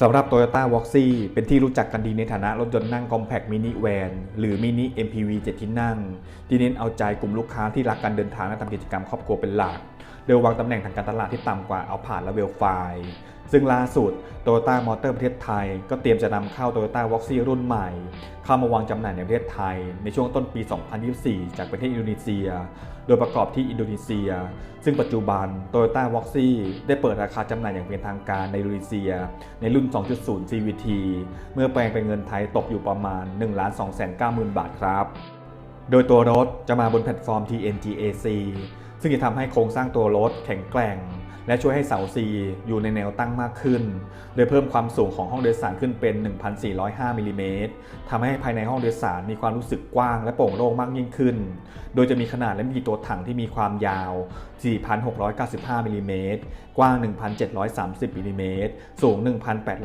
สำหรับ Toyota v o x y เป็นที่รู้จักกันดีในฐานะรถยนต์นั่ง Compact Mini Van หรือ Mini MPV 7 ที่นั่ง ที่เน้นเอาใจกลุ่มลูกค้าที่รักการเดินทางและทำกิจกรรมครอบครัวเป็นหลัก โดยวางตำแหน่งทางการตลาดที่ต่ำกว่าเอาผ่านและเวลไฟซึ่งล่าสุด Toyota Motor ประเทศไทย ก็เตรียมจะนำเข้า Toyota v o x y รุ่นใหม่ เข้ามาวางจำหน่ายในประเทศไทย ในช่วงต้นปี 2024 จากประเทศอินโดนีเซีย โดยประกอบที่อินโดนีเซีย ซึ่งปัจจุบัน Toyota v o x y ได้เปิดราคาจำหน่ายอย่างเป็นทางการในอินโดนีเซีย ในรุ่น 2.0 CVT เมื่อแปลงเป็นเงินไทยตกอยู่ประมาณ 1 2 9 0 0 0 0 บาทครับ โดยตัวรถจะมาบนแพลตฟอร์ม TNGAC ซึ่งจะทำให้โครงสร้างตัวรถแข็งแกร่ง และช่วยให้เสา C อยู่ในแนวตั้งมากขึ้น โดยเพิ่มความสูงของห้องโดยสารขึ้นเป็น 1,405มิลลิเมตรทำให้ภายในห้องโดยสารมีความรู้สึกกว้างและโปร่งโล่งมากยิ่งขึ้น โดยจะมีขนาดและมีตัวถังที่มีความยาว 4,695มิลลิเมตรกว้าง 1,730มิลลิเมตรสูง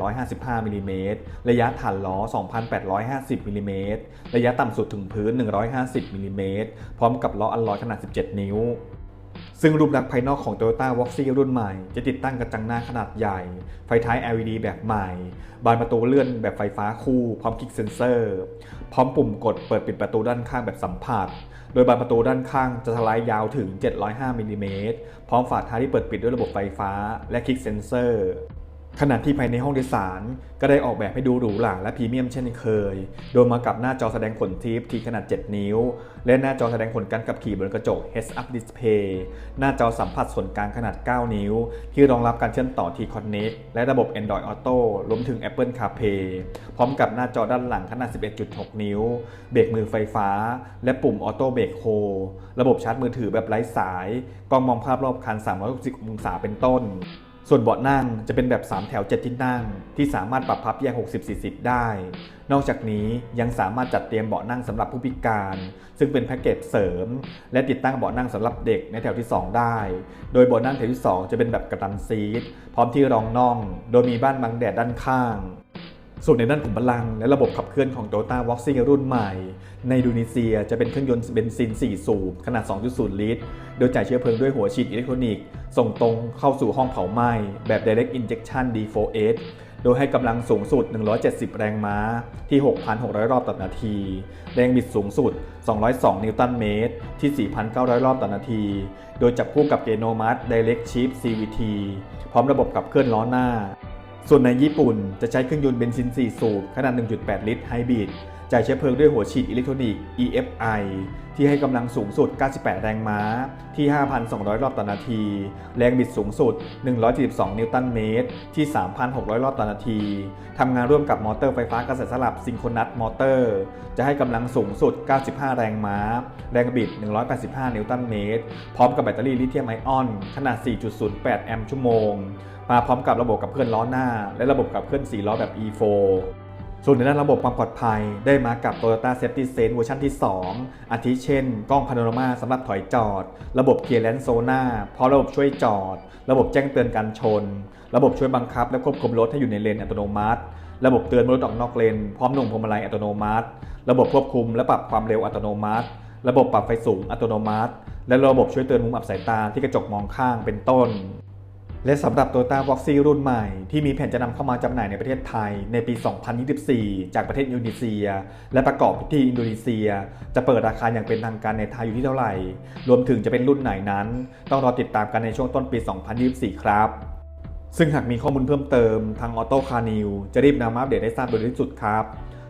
1,855มิลลิเมตรระยะฐานล้อ 2,850มิลลิเมตรระยะต่ำสุดถึงพื้น 150มิลลิเมตรพร้อมกับล้ออัลลอยขนาด 17 นิ้ว ซึ่งรูปลักษณ์ภายนอกของ Toyota v o x y รุ่นใหม่ จะติดตั้งกระจังหน้าขนาดใหญ่ ไฟท้าย LED แบบใหม่ บานประตูเลื่อนแบบไฟฟ้าคู่ พร้อมคลิกเซนเซอร์ พร้อมปุ่มกดเปิดปิดประตูด้านข้างแบบสัมผัส โดยบานประตูด้านข้างจะสไลด์ยาวถึง 705มิลลิเมตรพร้อมฝาท้ายที่เปิดปิดด้วยระบบไฟฟ้าและคลิกเซนเซอร์ ขณะที่ภายในห้องโดยสาร ก็ได้ออกแบบให้ดูหรูหราและพรีเมียมเช่นเคย โดยมากับหน้าจอแสดงผลทิปที่ขนาด 7 นิ้ว และหน้าจอแสดงผลการขับขี่บนกระจก Heads Up Display หน้าจอสัมผัสส่วนกลางขนาด 9 นิ้ว ที่รองรับการเชื่อมต่อ T-Connect และระบบ Android Auto รวมถึง Apple CarPlay พร้อมกับหน้าจอด้านหลังขนาด 11.6 นิ้ว เบรกมือไฟฟ้า และปุ่ม Auto Brake Hold ระบบชาร์จมือถือแบบไร้สาย กล้องมองภาพรอบคัน 360 องศาเป็นต้น ส่วนเบาะนั่งจะเป็นแบบ 3 แถว 7 ที่นั่ง ที่สามารถปรับพับแยก 60-40 ได้ นอกจากนี้ยังสามารถจัดเตรียมเบาะนั่งสำหรับผู้พิการ ซึ่งเป็นแพ็กเกจเสริม และติดตั้งเบาะนั่งสำหรับเด็กในแถวที่ 2 ได้ โดยเบาะนั่งแถวที่ 2 จะเป็นแบบกระตันซีทพร้อมที่รองน่อง โดยมีบ้านบังแดดด้านข้าง ส่วนในด้านขุมพลัง และระบบขับเคลื่อนของ Toyota v o x y รุ่นใหม่ ในอินโดนีเซียจะเป็นเครื่องยนต์เบนซิน 4 สูบ ขนาด 2.0 ลิตร โดยจ่ายเชื้อเพลิงด้วยหัวฉีดอิเล็กทรอนิกส์ ส่งตรงเข้าสู่ห้องเผาไหม้แบบ Direct Injection D4S โดยให้กำลังสูงสุด 170 แรงม้าที่ 6,600 รอบต่อนาที แรงบิดสูงสุด 202 นิวตันเมตร ที่ 4,900 รอบต่อนาที โดยจับคู่กับเกโนมัส Direct Shift CVT พร้อมระบบขับเคลื่อนล้อหน้า ส่วนในญี่ปุ่นจะใช้เครื่องยนต์เบนซิน 4 สูบขนาด 1.8 ลิตรไฮบริดจ่ายเชื้อเพลิงด้วยหัวฉีดอิเล็กทรอนิกส์ EFI ที่ให้กำลังสูงสุด 98 แรงม้า ที่ 5,200 รอบต่อนาที แรงบิดสูงสุด 172 นิวตันเมตร ที่ 3,600 รอบต่อนาที ทำงานร่วมกับมอเตอร์ไฟฟ้ากระแสสลับซิงโครนัสมอเตอร์ จะให้กำลังสูงสุด 95 แรงม้า แรงบิด 185 นิวตันเมตร พร้อมกับแบตเตอรี่ลิเธียมไอออน ขนาด 4.08 แอมป์ชั่วโมง มาพร้อมกับระบบขับเคลื่อนล้อหน้า และระบบขับเคลื่อน4ล้อแบบ E4 ส่วนในด้านระบบความปลอดภัยได้มากับ Toyota Safety Sense เวอร์ชันที่ 2 อาทิเช่น กล้องพาโนรามาสำหรับถอยจอด ระบบ Clearance Sonar พร้อมระบบช่วยจอด ระบบแจ้งเตือนการชน ระบบช่วยบังคับและควบคุมรถให้อยู่ในเลนอัตโนมัติ ระบบเตือนรถออกนอกเลน พร้อมหน่วงพวงมาลัยอัตโนมัติ ระบบควบคุมและปรับความเร็วอัตโนมัติ ระบบปรับไฟสูงอัตโนมัติ และระบบช่วยเตือนมุมอับสายตาที่กระจกมองข้างเป็นต้น และสำหรับ Toyota v o x y รุ่นใหม่ที่มีแผนจะนำเข้ามาจำหน่ายในประเทศไทยในปี 2024 จากประเทศอินโดนีเซีย และประกอบที่อินโดนีเซีย จะเปิดราคาอย่างเป็นทางการในไทยอยู่ที่เท่าไหร่ รวมถึงจะเป็นรุ่นไหนนั้น ต้องรอติดตามกันในช่วงต้นปี 2024 ครับ ซึ่งหากมีข้อมูลเพิ่มเติมทาง Auto Car News จะรีบนำมาอัปเดตให้ทราบโดยเร็วที่สุดครับ